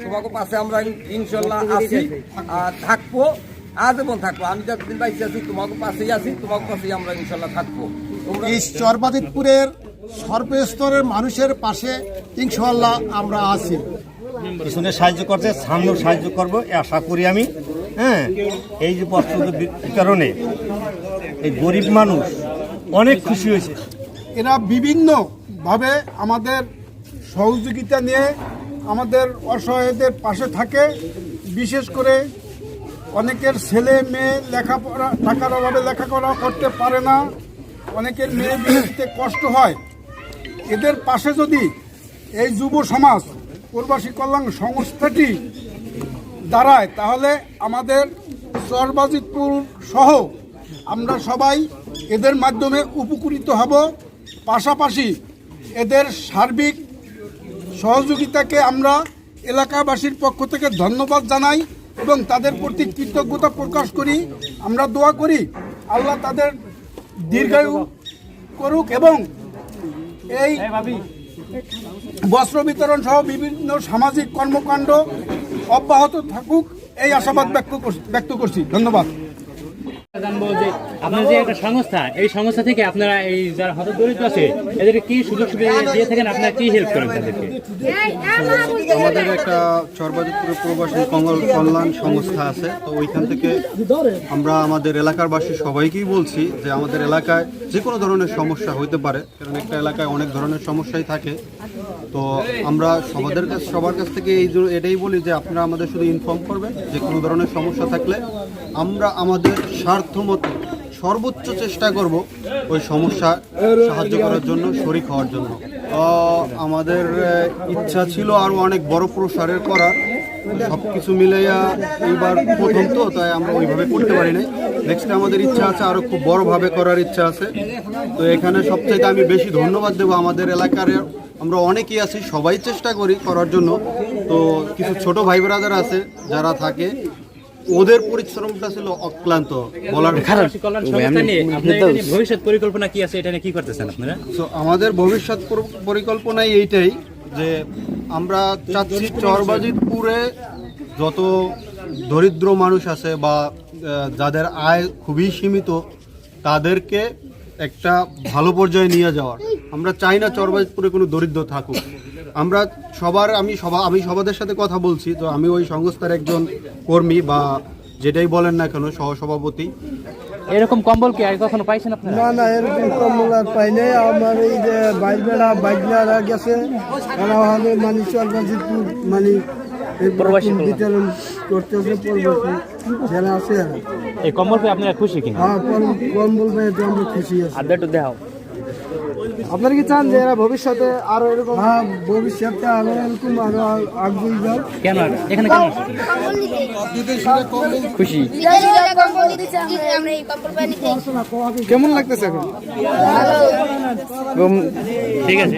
তোমাকে পাশে আমরা ইন- ইনশাল্লাহ আছি আর থাকব আজীবন থাকব। আমি যতদিন বাইসে আছি তোমাকে পাশেই আছি তোমাকে পাশেই আমরা ইনশাল্লাহ থাকব। এই চরবাদিতপুরের সর্বস্তরের মানুষের পাশে ইনশাল্লাহ আমরা আছি। পিছনে সাহায্য করতে সামনেও সাহায্য করব আশা করি আমি হ্যাঁ? এই যে বস্ত্র বিতরণে এই গরিব মানুষ অনেক খুশি হয়েছে। এরা বিভিন্নভাবে আমাদের সহযোগিতা নিয়ে আমাদের অসহায়দের পাশে থাকে, বিশেষ করে অনেকের ছেলে, মেয়ে লেখাপড়া, টাকার অভাবে লেখাপড়া করতে পারে না, অনেকের মেয়ে বিয়েতে কষ্ট হয়। এদের পাশে যদি এই যুব সমাজ, প্রবাসী কল্যাণ সংস্থাটি দাঁড়ায়, তাহলে আমাদের চরবাজিতপুর সহ আমরা সবাই এদের মাধ্যমে উপকৃত হব। পাশাপাশি এদের সার্বিক সহযোগিতাকে আমরা এলাকাবাসীর পক্ষ থেকে ধন্যবাদ জানাই এবং তাদের প্রতি কৃতজ্ঞতা প্রকাশ করি। আমরা দোয়া করি আল্লাহ তাদের দীর্ঘায়ু করুক এবং এই বস্ত্র বিতরণ সহ বিভিন্ন সামাজিক কর্মকাণ্ড অব্যাহত থাকুক এই আশাবাদ ব্যক্ত করছি- ব্যক্ত করছি। ধন্যবাদ। আপনার যে একটা সংস্থা, এই সংস্থা থেকে আপনারা এই যারা হত দরিদ্র আছে, এদেরকে কি সুযোগ সুবিধা দিয়ে থাকেন? আপনারা কি হেল্প করেন তাদেরকে? আমাদের একটা চরবাজিতপুর প্রবাসী কঙ্গল কল্যাণ সংস্থা আছে। তো ওইখান থেকে আমরা আমাদের এলাকারবাসী সবাইকেই বলছি যে আমাদের এলাকায় যে কোনো ধরনের সমস্যা হতে পারে, কারণ একটা এলাকায় অনেক ধরনের সমস্যাই থাকে। তো আমরা সবাদের কাছ, সবার কাছ থেকে এই এটাই বলি যে আপনারা আমাদের শুধু ইনফর্ম করবেন যে কোনো ধরনের সমস্যা থাকলে আমরা আমাদের স্বার্থ মতো সর্বোচ্চ চেষ্টা করব ওই সমস্যা সাহায্য করার জন্য, শরিক হওয়ার জন্য। আমাদের ইচ্ছা ছিল আরও অনেক বড় প্রসারের করার। সব কিছু মিলাইয়া এইবার প্রথম তো, তাই আমরা ওইভাবে করতে পারি নাই। নেক্সট আমাদের ইচ্ছা আছে আরও খুব বড়ভাবে করার ইচ্ছা আছে। তো এখানে সবথেকে আমি বেশি ধন্যবাদ দেবো আমাদের এলাকার, আমরা অনেকেই আছি, সবাই চেষ্টা করি করার জন্য। তো কিছু ছোট ভাই ব্রাদার আছে, যারা থাকে ওদের পরিশ্রমটা ছিল অক্লান্ত বলার ভবিষ্যৎ পরিকল্পনা কি আছে এটা নিয়ে কি করতেছেন আপনারা? তো আমাদের ভবিষ্যৎ পরিকল্পনাই এইটাই যে আমরা চাচ্ছি চরবাজিতপুরে যত দরিদ্র মানুষ আছে বা যাদের আয় খুবই সীমিত তাদেরকে একটা ভালো পর্যায়ে নিয়ে যাওয়ার। আমরা চাই না চরবাজিতপুরে কোনো দরিদ্র থাকুক। আমরা সবার আমি সবা আমি সবাদের সাথে কথা বলছি তো আমি ওই সংস্থার একজন কর্মী বা যেটাই বলেন না কেন সহসভাপতি। এরকম কম্বল কি আগে কখনো পাইছেন আপনারা? না না এরকম কম্বল আর পাই নাই। আমার এই যে বাইকবেলা বাইকলারা গেছে। তারা হবে মানে চলবাজিপুর মানে এই প্রবাসী বিতরণ করতেছে প্রবাসী। যারা আছে এই কম্বল পেয়ে আপনারা খুশি কিনা? হ্যাঁ কম্বল পেয়ে আমরা খুশি আছি। আর একটু দেখাও। আপনারা কি চান যে এরা ভবিষ্যতে আরও এরকম হ্যাঁ ভবিষ্যতে আরও এরকম আরও আগুন যাও কেন এখানে কেন খুশি? কেমন লাগতেছে এখন? ঠিক আছে।